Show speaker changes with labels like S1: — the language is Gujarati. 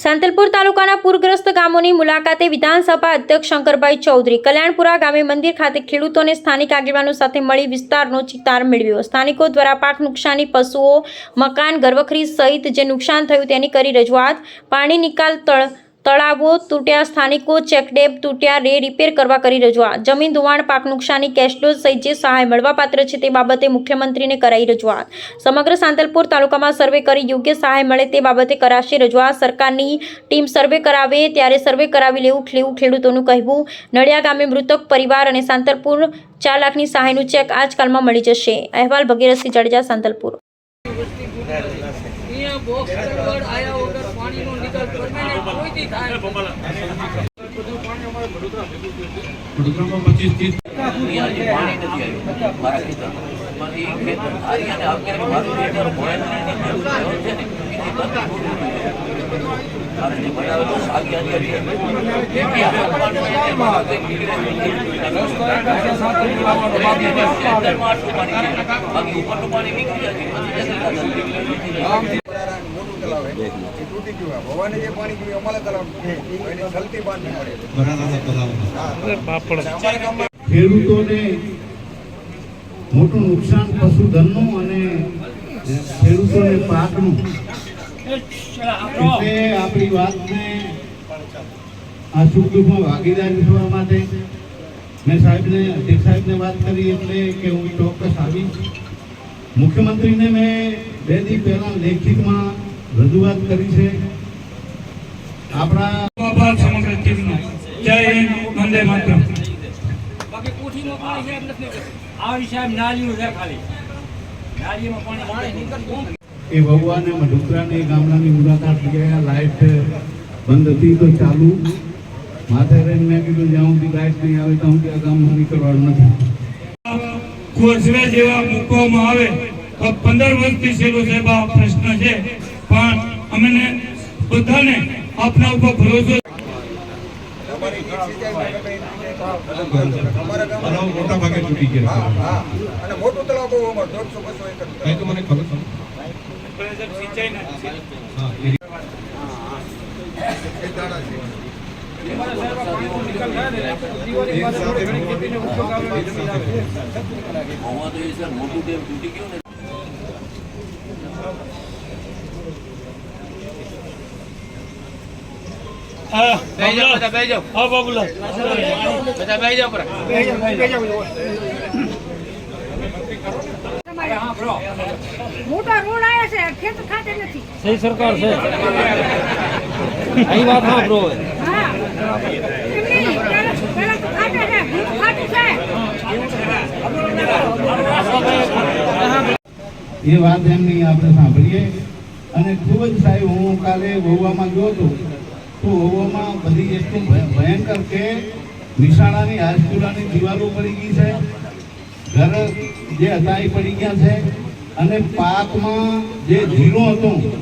S1: સાંતલપુર તાલુકાના પૂરગ્રસ્ત ગામોની મુલાકાતે વિધાનસભા અધ્યક્ષ શંકરભાઈ ચૌધરી કલ્યાણપુરા ગામે મંદિર ખાતે ખેડૂતોને સ્થાનિક આગેવાનો સાથે મળી વિસ્તારનો ચિતાર મેળવ્યો. સ્થાનિકો દ્વારા પાક નુકસાની, પશુઓ, મકાન ગર્ભખરી સહિત જે નુકસાન થયું તેની કરી રજૂઆત, પાણી નિકાલ, તળ તળાવો તૂટ્યા, સ્થાનિકો ચેકડેમ તૂટ્યા, રે રિપેર કરવા કરી રજૂઆત જમીન ધોવાણ, પાક નુકસાની કેશડોઝ સહિત જે સહાય મળવાપાત્ર છે તે બાબતે મુખ્યમંત્રીને કરાઈ રજૂઆત. સમગ્ર સાંતલપુર તાલુકામાં સર્વે કરી યોગ્ય સહાય મળે તે બાબતે કરાશે રજૂઆત. સરકારની ટીમ સર્વે કરાવે ત્યારે સર્વે કરાવી લેવું લેવું ખેડૂતોનું કહેવું. નડિયા ગામે મૃતક પરિવાર અને સાંતલપુર ચાર લાખની સહાયનું ચેક આજકાલમાં મળી જશે. અહેવાલ ભગીરથસિંહ જાડેજા, સાંતલપુર.
S2: કોઈથી થાય.
S3: વડોદરામાં પચીસ ત્રીસ
S4: પાણી નથી આવ્યું. મારા ખેતર. ઉપરનું પાણી નીકળી જાય
S5: તલાવ છે. એ તૂટી ગયું છે. ભવાને જે પાણી તલાવ એની બાંધવી પડે
S6: ખેડૂતોને મોટું નુકસાન પશુધનનું અને ખેડૂતોને પાકનું. એટલે આપણી વાતને આ સુખ દુઃખમાં ભાગીદાર થવા માટે. મેં સાહેબને અધ્યક્ષ સાહેબને વાત કરી એટલે કે હું ચોક્કસ આવીશ. મુખ્યમંત્રીને મેં બે દિવસ પહેલાં લેખિતમાં રજૂઆત કરી છે. આપણા
S3: આભાર સમગ્ર ટીમનો. જય હિન્દ વંદે માતરમ.
S2: બાકી કોઠીમાં પાણી સાહેબ નથી
S7: આ સાહેબ નાલીઓ છે ખાલી. નાલીમાં પાણી
S2: પાણી નીકળતું
S6: એ વહુવાને મઢુકરાને ને ગામડાની મુલાકાત ગયા લાઇટ બંધ હતી તો ચાલુ. માથે રહીને મેં કીધું જ્યાં સુધી લાઇટ નહીં આવે ત્યાં સુધી આ ગામમાં નીકળવાનું નથી.
S3: કોચવે જેવા મૂકવામાં આવે તો પંદર વર્ષથી છેલ્લો સાહેબ આ પ્રશ્ન છે. પણ અમને બધાને આપના ઉપર ભરોસો
S5: માટે
S3: ભાગે તૂટી ગયા
S5: હા હા. અને મોટું તલાવ દોઢસો બસો એકર
S3: તો મને ખબર છે. હા એ
S5: એ દાડા છે
S4: હોવા તો એ સર મોટું ડેમ તૂટી ગયું ને?
S8: મોટા રોડ આવ્યા છે ખેતર ખાતે નથી.
S7: સહી સરકાર છે. અહીં વાત
S8: હા. ખાતે ખાતું
S6: એ વાત એમની આપણે સાંભળીએ. અને ખૂબ જ સાહેબ હું કાલે વહુવામાં ગયો હતો. તો હોવામાં બધી એટલું ભય- ભયંકર કે નિશાળાની હાઈસ્કૂલાની દિવાલો પડી ગઈ છે. ઘર જે હતા પડી ગયા છે. અને પાકમાં જે ઝીરો હતો